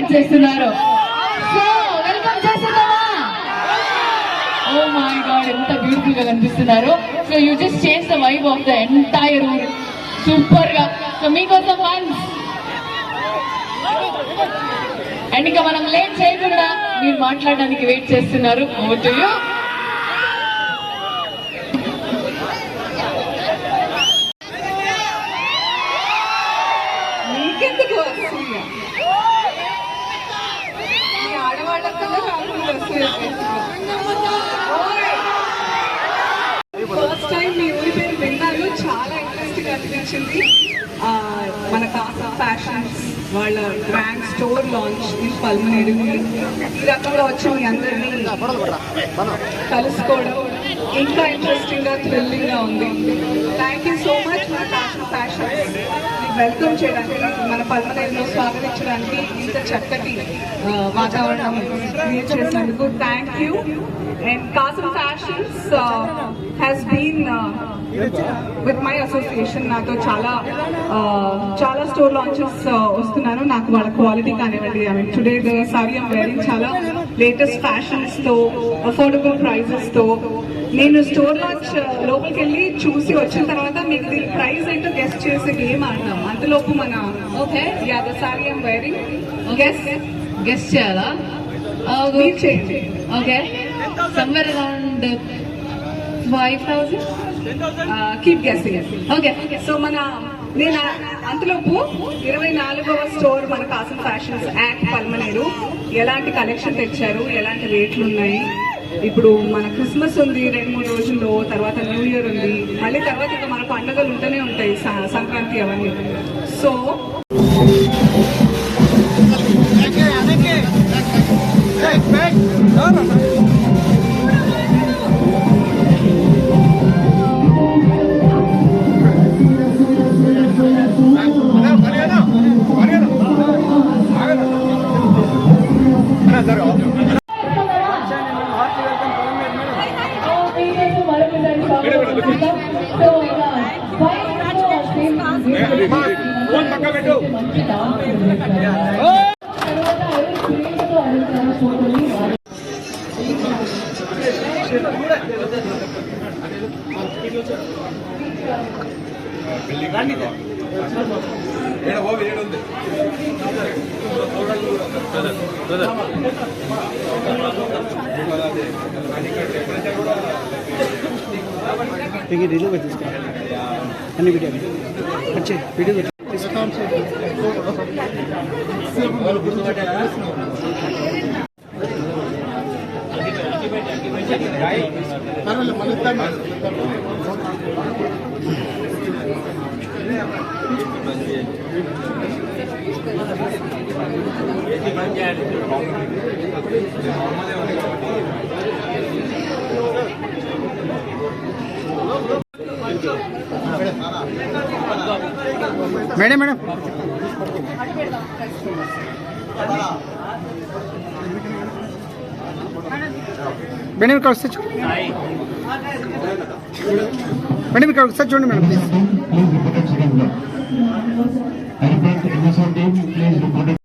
Celebrate చేస్తున్నారు. So welcome చేస్తున్నావా? ఓ my god ఎంత బ్యూటిఫుల్గా కనిపిస్తున్నారు. So you just change the vibe of the entire ఊర్ సూపర్గా. సో మీకోసం ఫన్స్ అండ్ ఇంకా మనం లేట్ చేయకుండా మీరు మాట్లాడడానికి వెయిట్ చేస్తున్నారు. ఓ టు యూ నీకెందుకు అసూయ ఈ ఆడవాళ్ళకన్నా కాకుండా అసూయ ఫస్ట్ టైం మీ ఊరి పేరు విన్నాను చాలా ఇంట్రెస్టింగ్ అనిపించింది ఆ, మన కాసా ఫ్యాషన్స్ వాళ్ళ grand store launch in Palamaner ఈ రకంగా వచ్చి మీ అందరినీ. కలుసుకోవడం ఇంకా ఇంట్రెస్టింగ్గా థ్రిల్లింగ్గా ఉంది. Thank you so fashions welcome చేయడానికి మన పల్మనేరులో స్వాగతించడానికి ఇంత చక్కటి వాతావరణం క్రియేట్ చేసినందుకు thank you and Kasam fashions has been with my association నాతో చాలా uh, చాలా స్టోర్ లాంచెస్ uh, వస్తున్నాను. నాకు వాళ్ళ క్వాలిటీ కానివ్వండి I mean today sari I'm wearing చాలా లేటెస్ట్ ఫ్యాషన్స్తో అఫోర్డబుల్ ప్రైజెస్తో నేను స్టోర్ లాంచ్ లోపలికి వెళ్ళి చూసి వచ్చిన తర్వాత మీకు దీని ప్రైస్ ఏంటో గెస్ట్ చేసే గేమ్ ఆడదాం. అంతలోపు మన okay. Yeah the sari I'm wearing guess guess చేయాలా? మీరు చేయండి okay. Somewhere around five thousand keep guessing okay so మన నేను అంతలోపు ఇరవై నాలుగవ స్టోర్ మన కాసం ఫ్యాషన్స్ యాక్ట్ పల్మనేరు ఎలాంటి కలెక్షన్ తెచ్చారు? ఎలాంటి రేట్లు ఉన్నాయి? ఇప్పుడు మన క్రిస్మస్ ఉంది రెండు మూడు రోజుల్లో తర్వాత న్యూ ఇయర్ ఉంది మళ్ళీ తర్వాత ఇంకా మన పండుగలు ఉంటూనే ఉంటాయి సంక్రాంతి అవన్నీ. సో देखिए रीलो पे इसका अन्य वीडियो अच्छे वीडियो గుర్తుపట్టారా మేడం మేడం మేడం ఇక్కడ వస్తే చూడండి మేడం ఇక్కడ ఒకసారి చూడండి మేడం. ప్లీజ్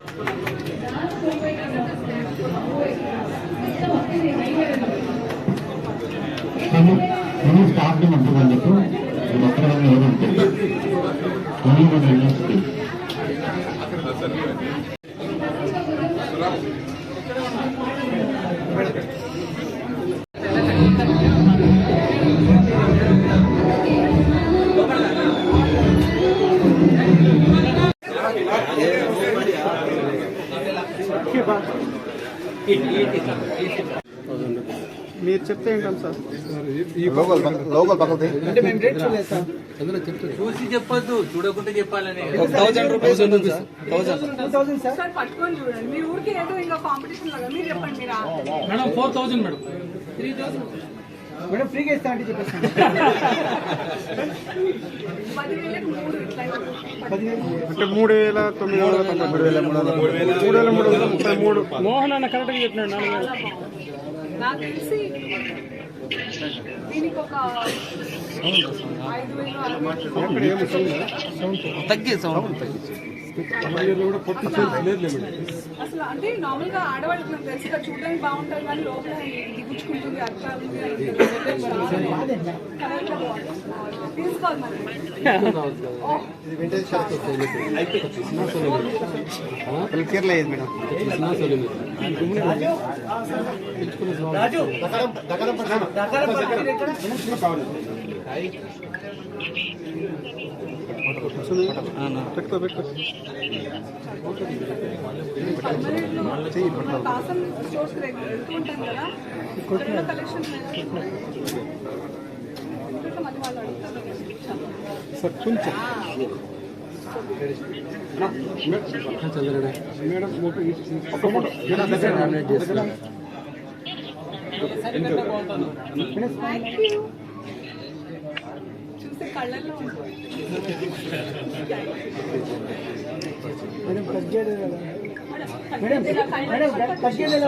చెప్తే ఏంటండి సార్. లోకల్ లోకల్ పక్కది అంటే మేము రేట్ చూడలేదు సార్. చూసి చెప్పొద్దు చూడకుండా చెప్పాలని. Thousand rupees sir thousand two thousand sir. Sir? పట్టుకొని చూడండి. మీ ఊరికి ఏదో ఇంకా కాంపిటీషన్ లాగా. మీరు చెప్పండి మీరా madam four thousand madam. Madam ఫ్రీగా ఇస్తా అంటే చెప్పేస్తాను. మూడు ఇట్లా అంటే మూడు వేల తొమ్మిది వందల మూడు వేల మూడు వేల మూడు మూడు. మోహన్ అన్న కరెక్ట్గా చెప్పినాడు నాకు తెలిసి దీనికి ఒక ఐదు వేలు తగ్గి సౌండ్ పలమనేరులో అసలు అంటే నార్మల్గా ఆడవాళ్ళకి నాకు తెలుసు చూడడానికి బాగుంటారు కానీ లోపల దిగుచ్చుకుంటుంది. తీసుకోవాలి మేడం పెట్టుకో పెట్టుకో మన కాసం స్టోర్స్ వెళ్తూ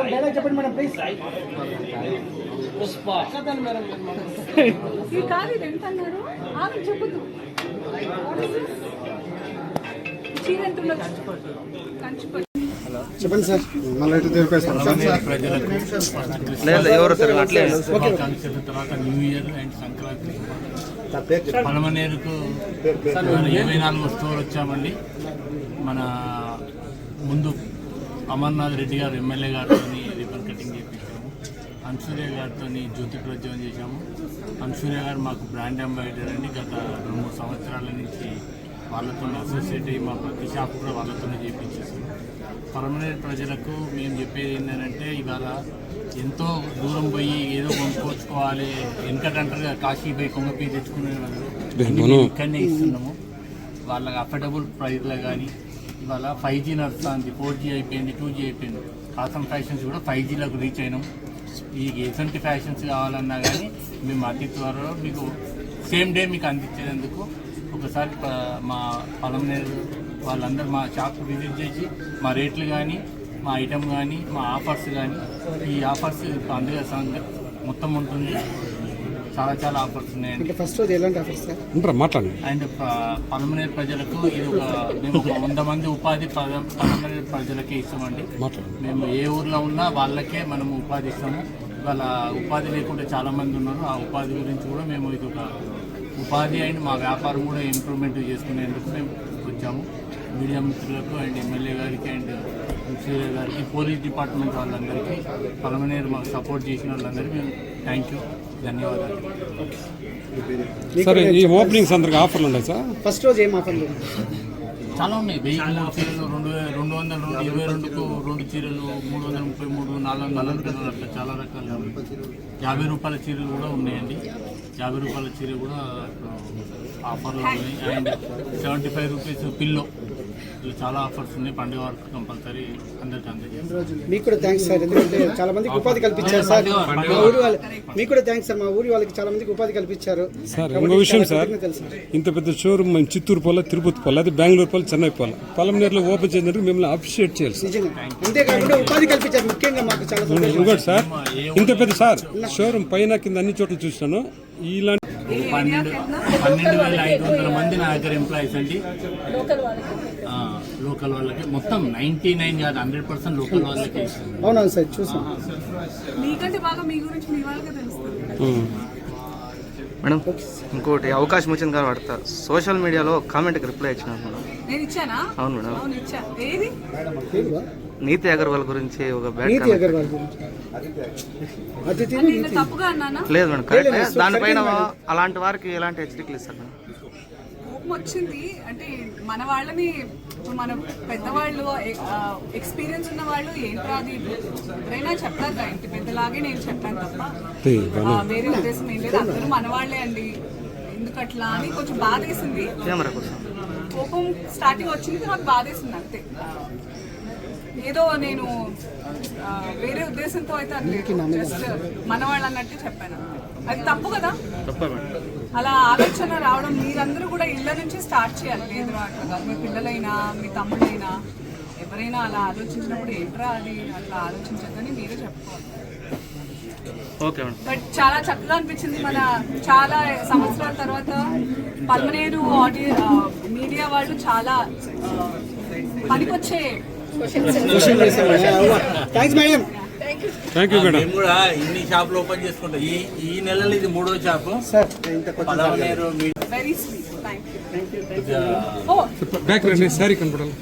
మేడం చెప్పండి మేడం ప్లీజ్ కాదు ఇది ఎంత ఆమె చెప్పదు చెప్పండి సార్. మళ్ళీ లేదు ఎవరు సార్ అట్లే తర్వాత న్యూ ఇయర్ అండ్ సంక్రాంతి. పలమనేరుకు ఇరవై నాలుగు స్టోర్ వచ్చామండి. మన ముందు అమర్నాథ్ రెడ్డి గారు ఎమ్మెల్యే గారితో రిబన్ కటింగ్ చేయించాము అన్సూర్య గారితో జ్యోతి ప్రజ్వలం చేశాము. అన్సూర్య గారు మాకు బ్రాండ్ అంబాసిడర్ అండి. గత రెండు మూడు సంవత్సరాల నుంచి వాళ్ళతో అసోసియేట్ అయ్యి మా ప్రతి షాప్ కూడా వాళ్ళతోనే చేయించేసాము పరమనేరు ప్రజలకు మేము చెప్పేది ఏంటంటే ఇవాళ ఎంతో దూరం పోయి ఏదో కొనుక్కోచుకోవాలి వెనకటంటారు కదా కాశీ పోయి కొంగపి తెచ్చుకునే మేము ఇక్కడనే ఇస్తున్నాము. వాళ్ళకి అఫోర్డబుల్ ప్రైస్లో కానీ ఇవాళ ఫైవ్ జీ నడుస్తుంది ఫోర్ జీ అయిపోయింది టూ జీ అయిపోయింది. కాసం ఫ్యాషన్స్ కూడా ఫైవ్ జీలకు రీచ్ అయినాం. ఈ ఎటువంటి ఫ్యాషన్స్ కావాలన్నా కానీ మేము అతి త్వరలో మీకు సేమ్ డే మీకు అందించేందుకు ఒకసారి మా పొలంనేరు వాళ్ళందరూ మా షాప్ విజిట్ చేసి మా రేట్లు కానీ మా ఐటమ్ కానీ మా ఆఫర్స్ కానీ ఈ ఆఫర్స్ పండుగ మొత్తం ఉంటుంది. చాలా చాలా ఆఫర్స్ ఉన్నాయండి ఫస్ట్ రోజు ఎలాంటి ఆఫర్ సార్? ఉంటారా? మాట్లాడండి. అండ్ పలమనేరు ప్రజలకు ఇది ఒక మేము ఒక వంద మంది ఉపాధి పద- పలమనేరు ప్రజలకే ఇస్తామండి. మేము ఏ ఊర్లో ఉన్నా వాళ్ళకే మనం ఉపాధి ఇస్తాము. ఇవాళ ఉపాధి లేకుండా చాలా మంది ఉన్నారు. ఆ ఉపాధి గురించి కూడా మేము ఇది ఒక ఉపాధి అండ్ మా వ్యాపారం కూడా ఇంప్రూవ్మెంట్ చేసుకునేందుకు మేము వచ్చాము. మీడియా మిత్రులకు అండ్ ఎమ్మెల్యే గారికి అండ్ మున్సిపల్ గారికి పోలీస్ డిపార్ట్మెంట్ వాళ్ళందరికీ పలమనేరు మాకు సపోర్ట్ చేసిన వాళ్ళందరికీ మేము థ్యాంక్ యూ ధన్యవాదాలు. సరే ఈ ఓపెనింగ్ సందర్భంగా ఆఫర్లు ఉన్నాయి సార్? ఫస్ట్ రోజు ఏం ఆఫర్ లేదు చాలా ఉన్నాయి. వెయ్యి చీరలు రెండు రెండు వందల రెండు ఇరవై రెండుకు రెండు చీరలు మూడు వందల ముప్పై మూడు నాలుగు వందల నలభై అట్లా చాలా రకాలు యాభై రూపాయల చీరలు కూడా ఉన్నాయండి. యాభై రూపాయల చీర కూడా ఆఫర్లు ఉన్నాయి. And seventy five rupees pillow చాలా ఆఫర్స్ ఉన్నాయి. పండుగ వరకు కంపల్సరీ అందరికీ అందజేస్తాం. మీకు కూడా థ్యాంక్స్ సార్ ఎందుకంటే చాలా మందికి ఉపాధి కల్పించారు సార్. మా ఊరి వాళ్ళ మీకు కూడా థ్యాంక్స్ సార్ మా ఊరి వాళ్ళకి చాలా మందికి ఉపాధి కల్పించారు. సార్ ఇంకో విషయం సార్. ఇంత పెద్ద షోరూమ్ మేము చిత్తూరు పోలా తిరుపతి పోలా అది బెంగళూరు పోలా చెన్నై పోలా పొలంనేరులో ఓపెన్ చేసినందుకు మిమ్మల్ని అప్రిషియేట్ చేయాలి నిజంగా. అంతేకాకుండా ఉపాధి కల్పించారు. ముఖ్యంగా మాకు చాలా సంతోషం. ఇంకోటి సార్ ఇంత పెద్ద సార్ షోరూమ్ పైన కింద అన్ని చోట్ల చూసినాను. ఇలాంటి పన్నెండు పన్నెండు వేల ఐదు వందల మంది నా దగ్గర ఎంప్లాయీస్ అండి. లోకల్ వాళ్ళకి మొత్తం నైంటీ నైన్ కాదు హండ్రెడ్ పర్సెంట్ లోకల్ వాళ్ళకి అవునవును సార్ చూసాం. మీకంటే బాగా మీ గురించి మీ వాళ్ళకే తెలుస్తుంది. ఉం. మేడం ఇంకోటి అవకాశం వచ్చింది కానీ వాడతా. సోషల్ మీడియాలో కామెంట్కి రిప్లై ఇచ్చినాను మేడం. నేను ఇచ్చానా? అవును మేడం. అవును ఇచ్చా. ఏది? తెలుగా? నీతి అగర్వాల్ గురించి ఒక బ్యాడ్ నీతి కామెంట్ అగర్వాల్ గురించి. అతిథి అంటే నేను తప్పుగా అన్నానా? లేదు మేడం కరెక్ట్ దానిపైన. అలాంటి వారికి ఎలాంటి హెచ్చరికలు ఇస్తారు మేడం? వచ్చింది. అంటే మన వాళ్ళని మన పెద్దవాళ్ళు ఎక్స్పీరియన్స్ ఉన్న వాళ్ళు ఏంట్రా అది ఎవరైనా చెప్తారు కదా ఇంటి పెద్దలాగే నేను చెప్పాను తప్ప. వేరే ఉద్దేశం ఏం లేదు. అందరూ మన వాళ్ళే అండి. ఎందుకు అట్లా అని కొంచెం బాధేసింది. కెమెరా కోసం. కోపం స్టార్టింగ్ వచ్చింది తర్వాత బాధేసింది అంతే. ఏదో నేను వేరే ఉద్దేశంతో అయితే అది జస్ట్ మన వాళ్ళు అన్నట్టు చెప్పాను. అది తప్పు కదా? అలా ఆలోచన రావడం మీరందరూ కూడా ఇళ్ళ నుంచి స్టార్ట్ చేయాలి. లేదు అట్లా మీ పిల్లలైనా మీ తమ్ముడైనా ఎవరైనా అలా ఆలోచించినప్పుడు ఏంట్రా అది? అట్లా ఆలోచించద్దని మీరే చెప్పుకోవాలి. బట్ చాలా చక్కగా అనిపించింది మన చాలా సంవత్సరాల తర్వాత పల్మనేరు ఆడియో మీడియా వాళ్ళు చాలా పనికొచ్చే thanks madam thank you madam మేము కూడా ఇన్ని షాపులు ఓపెన్ చేసుకుంటాం. ఈ ఈ నెలలో ఇది మూడో షాపు ఓ బ్యాక్ రండి సారీ కనపడాలి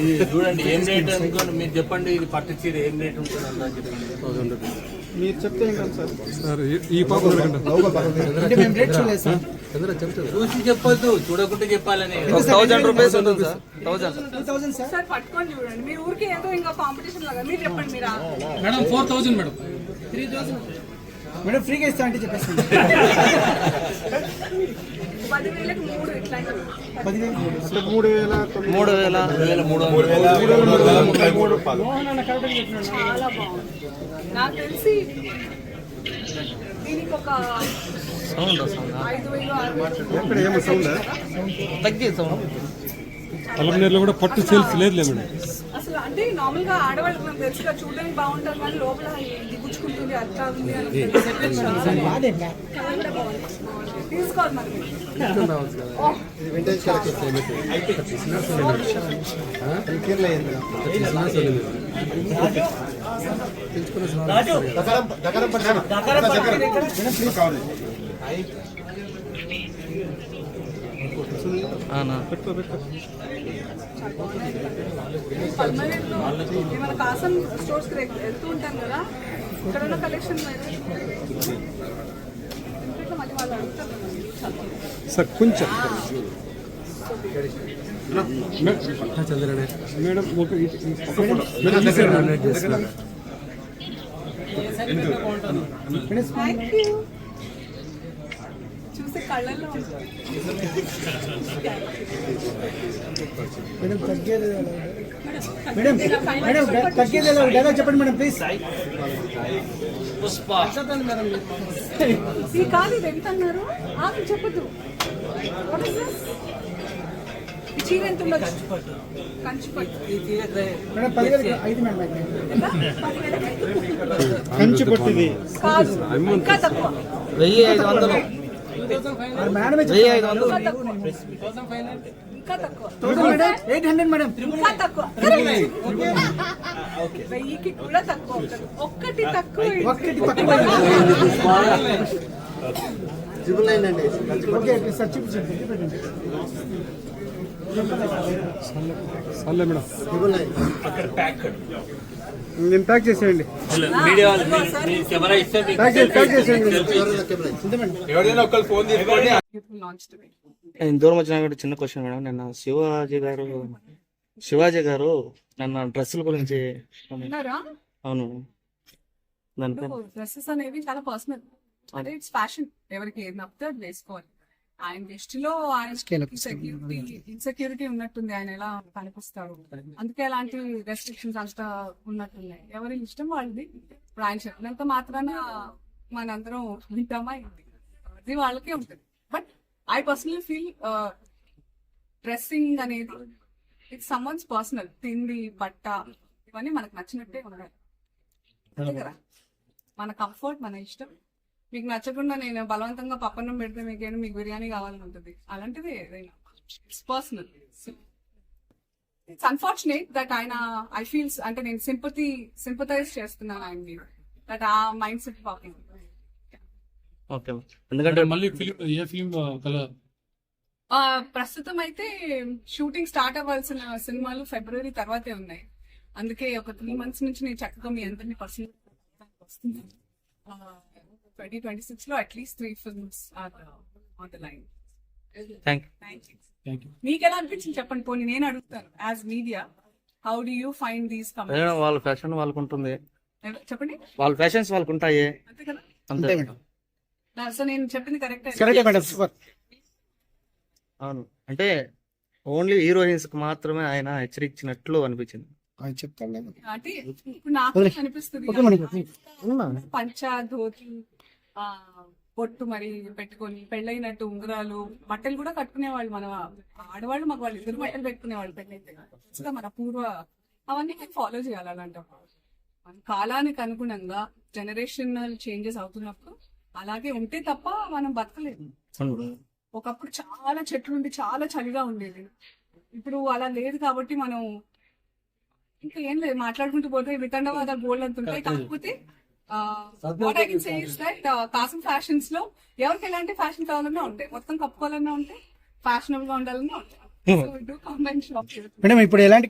ఇది చూడండి ఏం రేట్ అనుకోండి మీరు చెప్పండి ఇది పట్టు చీర ఏం రేట్ ఉంటుంది చెప్పండి. మీరు చెప్తే సార్. ఈ- పాప చూసి చెప్పొద్దు చూడకుంటే చెప్పాలని. థౌజండ్ రూపీస్ ఉంటుంది సార్. Thousand sir. సార్? పట్టుకొని చూడండి. మీరు ఊరికి ఏదో ఇంకా కాంపిటీషన్ లాగా. మీరు చెప్పండి మీరు? Madam four thousand madam. Madam ఫ్రీగా ఇస్తా అంటే చెప్పేస్తాను. పదివేలకు మూడు ఇట్లాంటివి పదివేలు అంటే మూడు వేల తొమ్మిది మూడు వేల వేల మూడు వందలు చాలా బాగుంది. నాకు తెలిసి దీనికి ఒక సౌండ్ సౌండ్? ఐదు వేలు ఆరు వేలు ఇక్కడ ఏమో సౌండ్? తగ్గి సౌండ్? పలమనేరులో కూడా పట్టు సేల్స్ లేదులే మేడం. అంటే నార్మల్గా ఆడవాళ్ళకి మనం తెలుసుగా చూడడానికి బాగుంటారు కానీ లోపల ఇది గుచ్చుకుంటుంది అట్లా ఉంది అని. తీసుకోవాలి మరి. ఏమైనా కాసం స్టోర్స్ వెళ్తూ ఉంటాను కదా ఇక్కడ ఉన్న కలెక్షన్. సార్ కొంచెం. మేడం ఒక. థ్యాంక్ యూ చూసే కళ్ళల్లో. మేడం తగ్గేది ఎలా? మేడం మేడం తగ్గేది ఎలా? డైలాగ్ చెప్పండి మేడం ప్లీజ్ ఈ కాదు ఇది ఎంత అన్నారు? ఆమె చెప్పదు చీర ఎంత ఐదు. కంచి పట్టింది కాదు ఇంకా తక్కువ. వెయ్యి ఐదు వందలు. వెయ్యి ఐదు వందలు. Eight hundred madam. వెయ్యికి కూడా తక్కువ. ఒక్కటి తక్కువ ఒక్కటి తక్కువ ట్రిపుల్ నైన్ అండి. ఓకే సార్ చూపించండి చూపించండి సర్లే మేడం. నైన్ ప్యాక్ చేసేయండి. నేను దూరం వచ్చినా కూడా చిన్న క్వశ్చన్ మేడం. నిన్న శివాజీ గారు శివాజీ గారు నిన్న డ్రెస్సుల గురించి అవును. డ్రెస్సెస్ అనేవి చాలా పర్సనల్ అంటే ఇట్స్ ఫ్యాషన్ ఎవరికి ఏది నప్పితే అది వేసుకోవాలి. ఆయన దృష్టిలో ఆయన సెక్యూరిటీ ఇన్సెక్యూరిటీ ఉన్నట్టుంది. ఆయన ఎలా కనిపిస్తాడు? అందుకే అలాంటి రెస్ట్రిక్షన్స్ అంతా ఉన్నట్టున్నాయి. ఎవరి ఇష్టం వాళ్ళది? ఇప్పుడు ఆయన చెప్పినంత మాత్రాన మనందరం వింటామా అది వాళ్ళకే ఉంటుంది. But I personally feel dressing అనేది ఇట్స్ సమ్వన్స్ పర్సనల్ తిండి బట్ట ఇవన్నీ మనకు నచ్చినట్టే ఉండాలి. మన కంఫర్ట్ మన ఇష్టం. మీకు నచ్చకుండా నేను బలవంతంగా పప్పన్నం పెడితే మీకేమో మీకు బిర్యానీ కావాలని ఉంటుంది అలాంటిది ఏదైనా. It's personal it's unfortunate that ఆయన ఐ ఫీల్స్ అంటే నేను సింపతి సింపతైజ్ చేస్తున్నాను ఆయన మీద దట్ ఆ మైండ్ సెట్ పాపింగ్ ఓకే ఎందుకంటే మళ్ళీ ఏ ఫిలిం కలర్ ప్రస్తుతం అయితే షూటింగ్ స్టార్ట్ అవ్వాల్సిన సినిమాలు ఫిబ్రవరి తర్వాతే ఉన్నాయి. అందుకే ఒక త్రీ మంత్స్ నుంచి నేను చక్కగా మీ అందరినీ పర్సనల్ వస్తున్నాను ట్వంటీ ట్వంటీ సిక్స్లో at least three films are on the line మీకు ఎలా అనిపించింది చెప్పండి పోనీ నేను అడుగుతాను. As media how do you find these madam వాళ్ళ ఫ్యాషన్ వాళ్ళకు ఉంటుంది చెప్పండి. వాళ్ళ ఫ్యాషన్స్ వాళ్ళకు ఉంటాయి అంతే కదా? అంతే. సో నేను చెప్పింది కరెక్ట్ కరెక్టే మేడం సూపర్ అవును. అంటే ఓన్లీ హీరోయిన్స్కి మాత్రమే ఆయన హెచ్చరించినట్లు అనిపించింది. చెప్తాను అంటే ఇప్పుడు నాకు అనిపిస్తుంది పంచ ధోతి పొట్టు మరి పెట్టుకొని పెళ్ళైనట్టు ఉంగరాలు బట్టలు కూడా కట్టుకునేవాళ్ళు మన ఆడవాళ్ళు మాకు వాళ్ళు ఇద్దరు బట్టలు పెట్టుకునేవాళ్ళు పెళ్ళైతే. ఖచ్చితంగా మన పూర్వ అవన్నీ ఫాలో చేయాలి అలాంటప్పుడు కాలానికి అనుగుణంగా జనరేషనల్ చేంజెస్ అవుతున్నప్పుడు అలాగే ఉంటే తప్ప మనం బతకలేము. ఒకప్పుడు చాలా చెట్లు ఉండి చాలా చలిగా ఉండేది. ఇప్పుడు అలా లేదు కాబట్టి మనం ఇంకా ఏం లేదు మాట్లాడుకుంటూ పోతే వితండవాద గోల్డ్ అంత ఉంటాయి కాకపోతే what I can say is that Kasam ఫ్యాషన్స్లో ఎవరికి ఎలాంటి ఫ్యాషన్ కావాలన్నా ఉంటాయి. మొత్తం కప్పుకోవాలన్నా ఉంటాయి. ఫ్యాషనబుల్గా ఉండాలన్నా ఉంటాయి. మేడం ఇప్పుడు ఎలాంటి